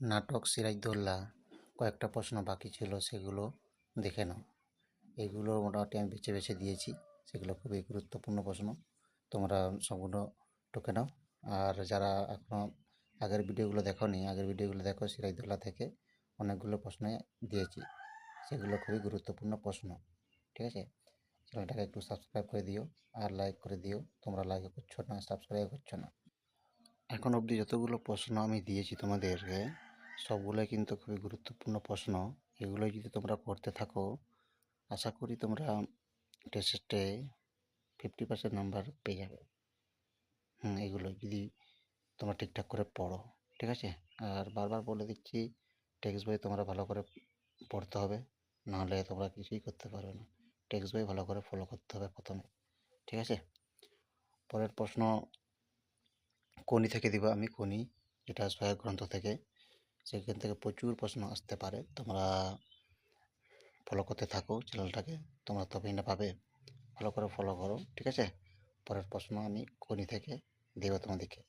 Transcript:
নাটক সিরাজদৌল্লা কয়েকটা প্রশ্ন বাকি ছিল, সেগুলো দেখে নাও। এগুলো মোটামুটি আমি বেছে বেছে দিয়েছি, সেগুলো খুবই গুরুত্বপূর্ণ প্রশ্ন। তোমরা সম্পূর্ণ টোকে নাও। আর যারা এখনও আগের ভিডিওগুলো দেখোনি, আগের ভিডিওগুলো দেখো সিরাজদৌল্লা থেকে অনেকগুলো প্রশ্ন দিয়েছি, সেগুলো খুবই গুরুত্বপূর্ণ প্রশ্ন, ঠিক আছে? চ্যানেলটাকে একটু সাবস্ক্রাইব করে দিও আর লাইক করে দিও। তোমরা লাইক করছ না, সাবস্ক্রাইব করছ না। এখন অবধি যতগুলো প্রশ্ন আমি দিয়েছি তোমাদেরকে সবগুলোই কিন্তু খুবই গুরুত্বপূর্ণ প্রশ্ন। এগুলো যদি তোমরা করতে থাকো, আশা করি তোমরা টেস্টে ফিফটি পার্সেন্ট নাম্বার পেয়ে যাবে। হুম, এগুলো যদি তোমরা ঠিকঠাক করে পড়ো, ঠিক আছে? আর বারবার বলে দিচ্ছি টেক্সট বই তোমরা ভালো করে পড়তে হবে, নাহলে তোমরা কিছুই করতে পারবে না। টেক্সট বই ভালো করে ফলো করতে হবে প্রথমে, ঠিক আছে? পরের প্রশ্ন, কোনি থেকে দিব? আমি কোনি, যেটা সহায়ক গ্রন্থ থেকে। সেখান থেকে প্রচুর প্রশ্ন আসতে পারে। তোমরা ফলো করতে থাকো চ্যানেলটাকে তোমরা তবেই না পাবে। ভালো করে ফলো করো, ঠিক আছে? পরের প্রশ্ন আমি কোনি থেকে দেবো তোমাদেরকে।